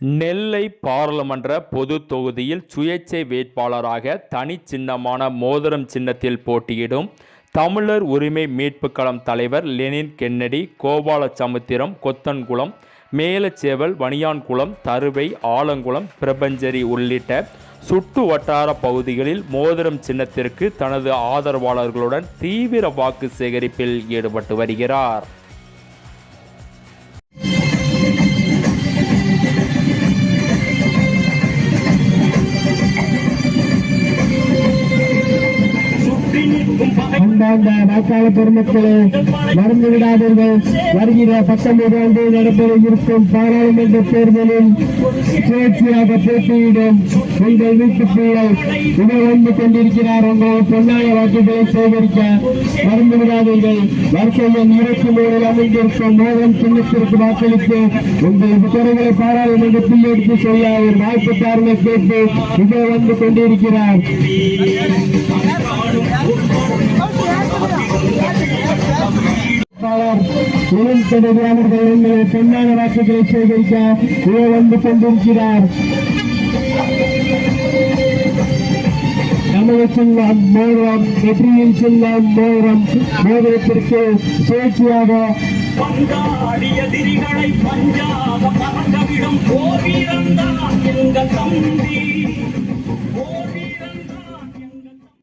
நெல்லை பாராளுமன்ற பொது தொகுதியில் சுயேட்சை வேட்பாளராக தனிச்சின்னமான மோதிரம் சின்னத்தில் போட்டியிடும் தமிழர் உரிமை மீட்புக் களம் தலைவர் லெனின் கென்னடி கோபாலசமுத்திரம் கொத்தன்குளம் மேலச்சேவல் வணியான்குளம் தருவை ஆலங்குளம் பிரபஞ்சரி உள்ளிட்ட சுற்று வட்டார பகுதிகளில் மோதிரம் சின்னத்திற்கு தனது ஆதரவாளர்களுடன் தீவிர வாக்கு சேகரிப்பில் ஈடுபட்டு வருகிறார். அன்பார்ந்த வாக்காள பெருமக்களே மறந்து விடாதீர்கள். வருகிற பத்தொன்பது ஆண்டு நடைபெற இருக்கும் பாராளுமன்ற தேர்தலில் சுயேட்சையாக போட்டியிடும் உங்கள் வீட்டு பிள்ளை இவர் வந்து கொண்டிருக்கிறார். உங்கள் பொன்னாய வாக்குகளை சேகரிக்க மறந்து விடாதீர்கள். வரிசை எண் இருபத்தி மூணில் அமைந்திருக்கும். மோகன் சின்னத்திற்கு வாக்களித்து உங்கள் குறைகளை பாராளுமன்றத்தில் எடுத்து செய்ய ஒரு வாய்ப்பு காரணம் கேட்டு இங்கே வந்து கொண்டிருக்கிறார். வேட்பாளர் இளம் கெடுதி அவர்கள் உங்களை பொன்னான வாக்குகளை சேகரிக்க இங்கே வந்து கொண்டிருக்கிறார். நமது சின்னம் மோதிரம் வெற்றியின் சின்னம் மோதிரம் மோதிரத்திற்கு சுழற்சியாக பஞ்சாக பறந்தவிடும் போர் வீரந்தான் எங்கள் தம்பி.